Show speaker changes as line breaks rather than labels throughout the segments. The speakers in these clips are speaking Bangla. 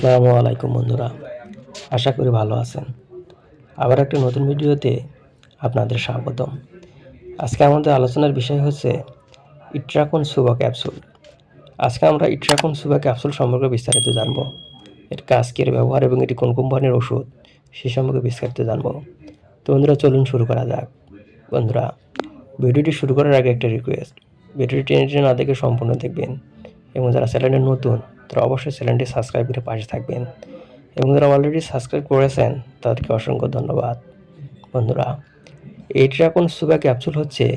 আসসালামু আলাইকুম বন্ধুরা, আশা করি ভালো আছেন। আবার একটা নতুন ভিডিওতে আপনাদের স্বাগতম। আজকে আমাদের আলোচনার বিষয় হচ্ছে ইট্রাকন সুবা ক্যাপসুল। আজকে আমরা ইট্রাকন সুবা ক্যাপসুল সম্পর্কে বিস্তারিত জানব। এর কাজ কি ব্যবহার এবং এটি কোন কোম্পানির ওষুধ, সে সম্পর্কে বিস্তারিত জানব। তো বন্ধুরা, চলুন শুরু করা যাক। বন্ধুরা, ভিডিওটি শুরু করার আগে একটা রিকোয়েস্ট ভিডিওটি টেনে না দেখে সম্পূর্ণ দেখবেন। এবং যারা চ্যানেলে নতুন তারা অবশ্যই চ্যানেলটি সাবস্ক্রাইব করে পাশে থাকবেন। এবং যারা অলরেডি সাবস্ক্রাইব করেছেন, তাদেরকে অসংখ্য ধন্যবাদ। বন্ধুরা এইট্রাকন সুগা ক্যাপসুল হচ্ছে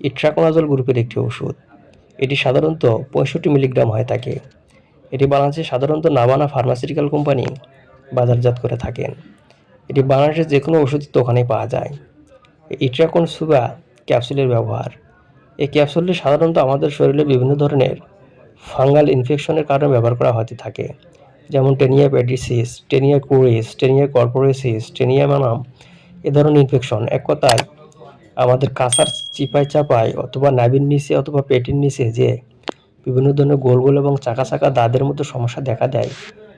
ইট্রাকোনাজল গ্রুপের একটি ওষুধ। এটি সাধারণত পঁয়ষট্টি মিলিগ্রাম হয়ে থাকে। এটি বাংলাদেশে সাধারণত নাবানা ফার্মাসিউটিক্যাল কোম্পানি বাজারজাত করে থাকেন। এটি বাংলাদেশের যে কোনো ওষুধের দোকানে পাওয়া যায়। ইট্রাকন সুগা ক্যাপসুলের ব্যবহার। এই ক্যাপসুলটি সাধারণত আমাদের শরীরে বিভিন্ন ধরনের ফাঙ্গাল ইনফেকশনের কারণে ব্যবহার করা হতে থাকে, যেমন tinea pedis tinea cruris, tinea corporis, tinea manuum এ ধরনের ইনফেকশন। এক কথায়, আমাদের কাঁসার চিপায় চাপায় অথবা নাভির নিচে অথবা পেটের নিচে যে বিভিন্ন ধরনের গোল গোল এবং চাকা চাকা দাঁতের মতো সমস্যা দেখা দেয়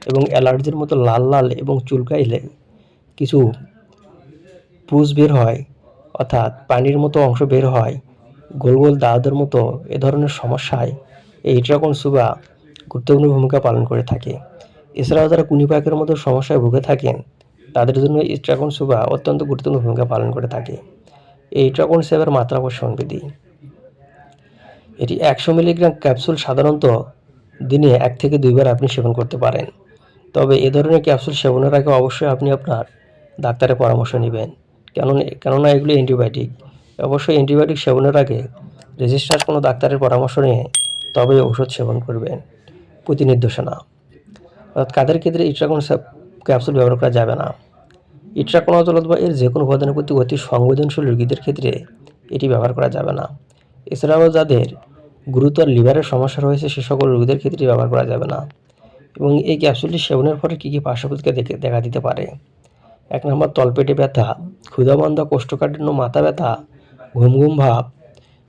এবং অ্যালার্জির মতো লাল লাল এবং চুলকাইলে কিছু পুষ বের হয়, অর্থাৎ পানির মতো অংশ বের হয় গোল গোল দাঁতের মতো এ ধরনের সমস্যায় এই ড্রাগন সুগা গুরুত্বপূর্ণ ভূমিকা পালন করে থাকে। এছাড়াও যারা কুনি কুনিপাকের মতো সমস্যায় ভুগে থাকেন, তাদের জন্য এই ড্রাগন সুগা অত্যন্ত গুরুত্বপূর্ণ ভূমিকা পালন করে থাকে। এই ড্রাগন সেবার মাত্রা সংবিধি এটি একশো মিলিগ্রাম ক্যাপসুল সাধারণত দিনে এক থেকে দুইবার আপনি সেবন করতে পারেন। তবে এ ধরনের ক্যাপসুল সেবনের আগে অবশ্যই আপনি আপনার ডাক্তারের পরামর্শ নেবেন। কেন কেননা এগুলি অ্যান্টিবায়োটিক। অবশ্যই অ্যান্টিবায়োটিক সেবনের আগে রেজিস্টার কোনো ডাক্তারের পরামর্শ নিয়ে তবে ওষুধ সেবন করবেন। প্রতি নির্দেশনা অর্থাৎ কাদের ক্ষেত্রে ইট্রাকোন ক্যাপসুল ব্যবহার করা যাবে না। ইট্রাকোন অজলত বা এর যে কোনো উপাদানের প্রতি অতি সংবেদনশীল রোগীদের ক্ষেত্রে এটি ব্যবহার করা যাবে না। এছাড়াও যাদের গুরুতর লিভারের সমস্যা রয়েছে, সে সকল রোগীদের ক্ষেত্রে ব্যবহার করা যাবে না। এবং এই ক্যাপসুলটি সেবনের ফলে কী কী পার্শ্বপ্রতিক্রিয়া দেখে দেখা দিতে পারে? এক নম্বর, তলপেটে ব্যথা ক্ষুধাবন্ধা কোষ্ঠকাঠিন্য, মাথা ব্যথা, ঘুম ঘুম ভাব,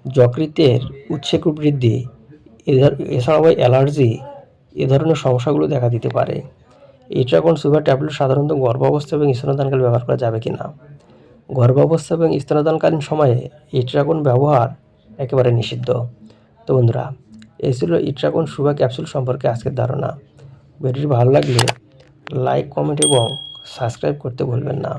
যকৃতের উচ্ছেক বৃদ্ধি এছাড়াও অ্যালার্জি, এ ধরনের সমস্যাগুলো দেখা দিতে পারে। এইট্রাকন সুগার ট্যাবলেট সাধারণত গর্ভাবস্থা এবং স্তনদানকালে ব্যবহার করা যাবে কি না গর্ভাবস্থা এবং স্তনদানকালীন সময়ে ইট্রাকন ব্যবহার একেবারে নিষিদ্ধ। তো বন্ধুরা, এই ছিল ইট্রাকন সুগা ক্যাপসুল সম্পর্কে আজকের ধারণা। ভিডিওটি ভালো লাগলে লাইক, কমেন্ট এবং সাবস্ক্রাইব করতে ভুলবেন না।